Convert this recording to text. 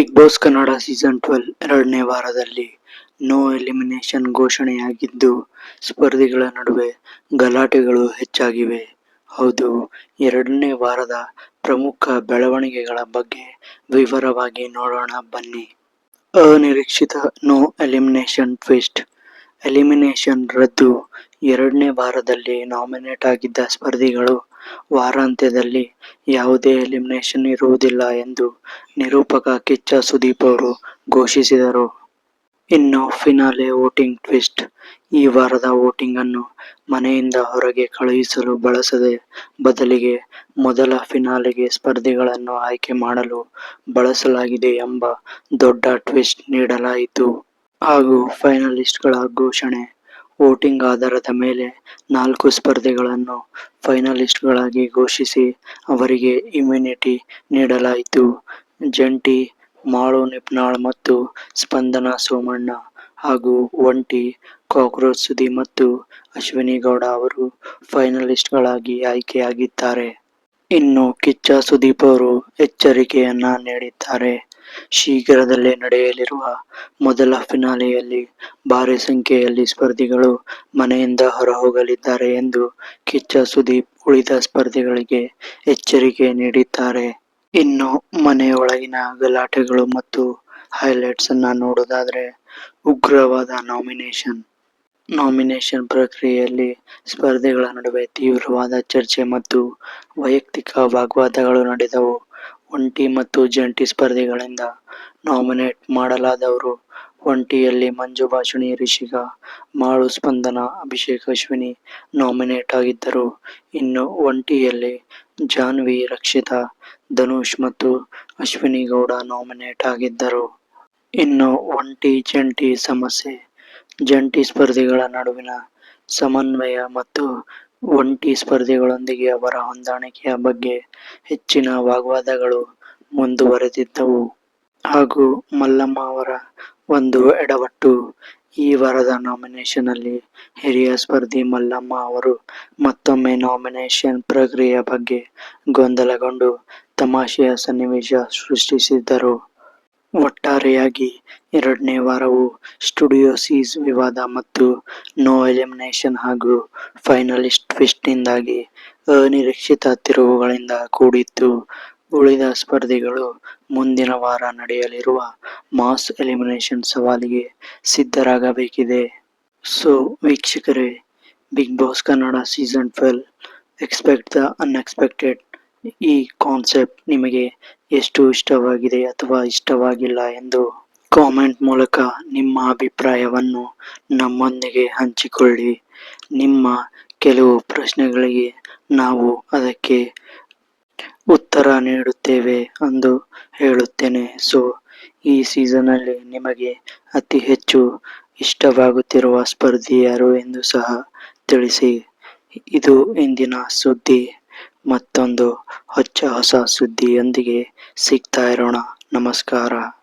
Big Boss Kannada season twelve ಎರಡನೇ ವಾರದಲ್ಲಿ no elimination ಘೋಷಣೆಯಾಗಿದ್ದು, ಸ್ಪರ್ಧಿಗಳ ನಡುವೆ ಗಲಾಟೆಗಳು ಹೆಚ್ಚಾಗಿವೆ. ಹೌದು, ಎರಡನೇ ವಾರದ ಪ್ರಮುಖ ಬೆಳವಣಿಗೆಗಳ ಬಗ್ಗೆ ವಿವರವಾಗಿ ನೋಡೋಣ ಬನ್ನಿ. ಅನಿರೀಕ್ಷಿತ ನೋ ಎಲಿಮಿನೇಷನ್ ಟ್ವಿಸ್ಟ್. ಎಲಿಮಿನೇಷನ್ ರದ್ದು. ಎರಡನೇ ವಾರದಲ್ಲಿ ನಾಮಿನೇಟ್ ಆಗಿದ್ದ ಸ್ಪರ್ಧಿಗಳು ವಾರಾಂತ್ಯದಲ್ಲಿ ಯಾವುದೇ ಎಲಿಮಿನೇಷನ್ ಇರುವುದಿಲ್ಲ ಎಂದು ನಿರೂಪಕ ಕಿಚ್ಚ ಸುದೀಪ್ ಅವರು ಘೋಷಿಸಿದರು. ಇನ್ನು ಫಿನಾಲೆ ವೋಟಿಂಗ್ ಟ್ವಿಸ್ಟ್ ಈ ವಾರದ ವೋಟಿಂಗ್ ಅನ್ನು ಮನೆಯಿಂದ ಹೊರಗೆ ಕಳುಹಿಸಲು ಬಳಸದೆ ಬದಲಿಗೆ ಮೊದಲ ಫಿನಾಲೆಗೆ ಸ್ಪರ್ಧಿಗಳನ್ನು ಆಯ್ಕೆ ಮಾಡಲು ಬಳಸಲಾಗಿದೆ ಎಂಬ ದೊಡ್ಡ ಟ್ವಿಸ್ಟ್ ನೀಡಲಾಯಿತು. ಹಾಗೂ ಫೈನಲಿಸ್ಟ್ಗಳ ಘೋಷಣೆ ವೋಟಿಂಗ್ ಆಧಾರದ ಮೇಲೆ ನಾಲ್ಕು ಸ್ಪರ್ಧಿಗಳನ್ನು ಫೈನಲಿಸ್ಟ್ಗಳಾಗಿ ಘೋಷಿಸಿ ಅವರಿಗೆ ಇಮ್ಯುನಿಟಿ ನೀಡಲಾಯಿತು. ಜಂಟಿ ಮಾಳು ನಿಪ್ನಾಳ್ ಮತ್ತು ಸ್ಪಂದನ ಸೋಮಣ್ಣ ಹಾಗೂ ಒಂಟಿ ಕಾಕ್ರೋಚ್ ಸುದಿ ಮತ್ತು ಅಶ್ವಿನಿ ಗೌಡ ಅವರು ಫೈನಲಿಸ್ಟ್ಗಳಾಗಿ ಆಯ್ಕೆಯಾಗಿದ್ದಾರೆ. ಇನ್ನು ಕಿಚ್ಚ ಸುದೀಪ್ ಅವರು ಎಚ್ಚರಿಕೆಯನ್ನ ನೀಡಿದ್ದಾರೆ. ಶೀಘ್ರದಲ್ಲೇ ನಡೆಯಲಿರುವ ಮೊದಲ ಫಿನಾಲೆಯಲ್ಲಿ ಭಾರೀ ಸಂಖ್ಯೆಯಲ್ಲಿ ಸ್ಪರ್ಧಿಗಳು ಮನೆಯಿಂದ ಹೊರಹೋಗಲಿದ್ದಾರೆ ಎಂದು ಕಿಚ್ಚ ಸುದೀಪ್ ಉಳಿದ ಸ್ಪರ್ಧಿಗಳಿಗೆ ಎಚ್ಚರಿಕೆ ನೀಡಿದ್ದಾರೆ. ಇನ್ನು ಮನೆಯೊಳಗಿನ ಗಲಾಟೆಗಳು ಮತ್ತು ಹೈಲೈಟ್ಸ್ ಅನ್ನ ನೋಡೋದಾದ್ರೆ ಉಗ್ರವಾದ ನಾಮಿನೇಷನ್. ನಾಮಿನೇಷನ್ ಪ್ರಕ್ರಿಯೆಯಲ್ಲಿ ಸ್ಪರ್ಧೆಗಳ ನಡುವೆ ತೀವ್ರವಾದ ಚರ್ಚೆ ಮತ್ತು ವೈಯಕ್ತಿಕ ವಾಗ್ವಾದಗಳು ನಡೆದವು. ಒಂಟಿ ಮತ್ತು ಜಂಟಿ ಸ್ಪರ್ಧೆಗಳಿಂದ ನಾಮಿನೇಟ್ ಮಾಡಲಾದವರು. ಒಂಟಿಯಲ್ಲಿ ಮಂಜು ಭಾಷಿಣಿ, ರಿಷಿಕಾ ಮಾಳು, ಸ್ಪಂದನ, ಅಭಿಷೇಕ್ ಅಶ್ವಿನಿ ನಾಮಿನೇಟ್ ಆಗಿದ್ದರು. ಇನ್ನು ಒಂಟಿಯಲ್ಲಿ ಜಾನ್ವಿ, ರಕ್ಷಿತಾ, ಧನುಷ್ ಮತ್ತು ಅಶ್ವಿನಿ ಗೌಡ ನಾಮಿನೇಟ್ ಆಗಿದ್ದರು. ಇನ್ನು ಒಂಟಿ ಜಂಟಿ ಸಮಸ್ಯೆ. ಜಂಟಿ ಸ್ಪರ್ಧಿಗಳ ನಡುವಿನ ಸಮನ್ವಯ ಮತ್ತು ಒಂಟಿ ಸ್ಪರ್ಧಿಗಳೊಂದಿಗೆ ಅವರ ಹೊಂದಾಣಿಕೆಯ ಬಗ್ಗೆ ಹೆಚ್ಚಿನ ವಾಗ್ವಾದಗಳು ಮುಂದುವರೆದಿದ್ದವು. ಹಾಗೂ ಮಲ್ಲಮ್ಮ ಅವರ ಒಂದು ಎಡವಟ್ಟು ಈ ವಾರದ ನಾಮಿನೇಷನ್ ಅಲ್ಲಿ ಹಿರಿಯ ಸ್ಪರ್ಧಿ ಮಲ್ಲಮ್ಮ ಅವರು ಮತ್ತೊಮ್ಮೆ ನಾಮಿನೇಷನ್ ಪ್ರಕ್ರಿಯೆಯ ಬಗ್ಗೆ ಗೊಂದಲಗೊಂಡು ತಮಾಷೆಯ ಸನ್ನಿವೇಶ ಸೃಷ್ಟಿಸಿದ್ದರು. ಒಟ್ಟಾರೆಯಾಗಿ ಎರಡನೇ ವಾರವು ಸ್ಟುಡಿಯೋ ಸೀಸ್ ವಿವಾದ ಮತ್ತು ನೋ ಎಲಿಮಿನೇಷನ್ ಹಾಗೂ ಫೈನಲಿಸ್ಟ್ ಟ್ವಿಸ್ಟ್ನಿಂದಾಗಿ ಅನಿರೀಕ್ಷಿತ ತಿರುವುಗಳಿಂದ ಕೂಡಿತ್ತು ಉಳಿದ ಸ್ಪರ್ಧಿಗಳು ಮುಂದಿನ ವಾರ ನಡೆಯಲಿರುವ ಮಾಸ್ ಎಲಿಮಿನೇಷನ್ ಸವಾಲಿಗೆ ಸಿದ್ಧರಾಗಬೇಕಿದೆ. ಸೊ, ವೀಕ್ಷಕರೇ, Big Boss Kannada season twelve, expect the unexpected ಈ ಕಾನ್ಸೆಪ್ಟ್ ನಿಮಗೆ ಎಷ್ಟು ಇಷ್ಟವಾಗಿದೆ ಅಥವಾ ಇಷ್ಟವಾಗಿಲ್ಲ ಎಂದು ಕಾಮೆಂಟ್ ಮೂಲಕ ನಿಮ್ಮ ಅಭಿಪ್ರಾಯವನ್ನು ನಮ್ಮೊಂದಿಗೆ ಹಂಚಿಕೊಳ್ಳಿ. ನಿಮ್ಮ ಕೆಲವು ಪ್ರಶ್ನೆಗಳಿಗೆ ನಾವು ಅದಕ್ಕೆ ಉತ್ತರ ನೀಡುತ್ತೇವೆ ಎಂದು ಹೇಳುತ್ತೇನೆ. ಸೊ ಈ ಸೀಸನಲ್ಲಿ ನಿಮಗೆ ಅತಿ ಹೆಚ್ಚು ಇಷ್ಟವಾಗುತ್ತಿರುವ ಸ್ಪರ್ಧಿ ಯಾರು ಎಂದು ಸಹ ತಿಳಿಸಿ. ಇದು ಇಂದಿನ ಸುದ್ದಿ. ಮತ್ತೊಂದು ಹೊಚ್ಚ ಹೊಸ ಸುದ್ದಿಯೊಂದಿಗೆ ಸಿಗ್ತಾ ಇರೋಣ. ನಮಸ್ಕಾರ.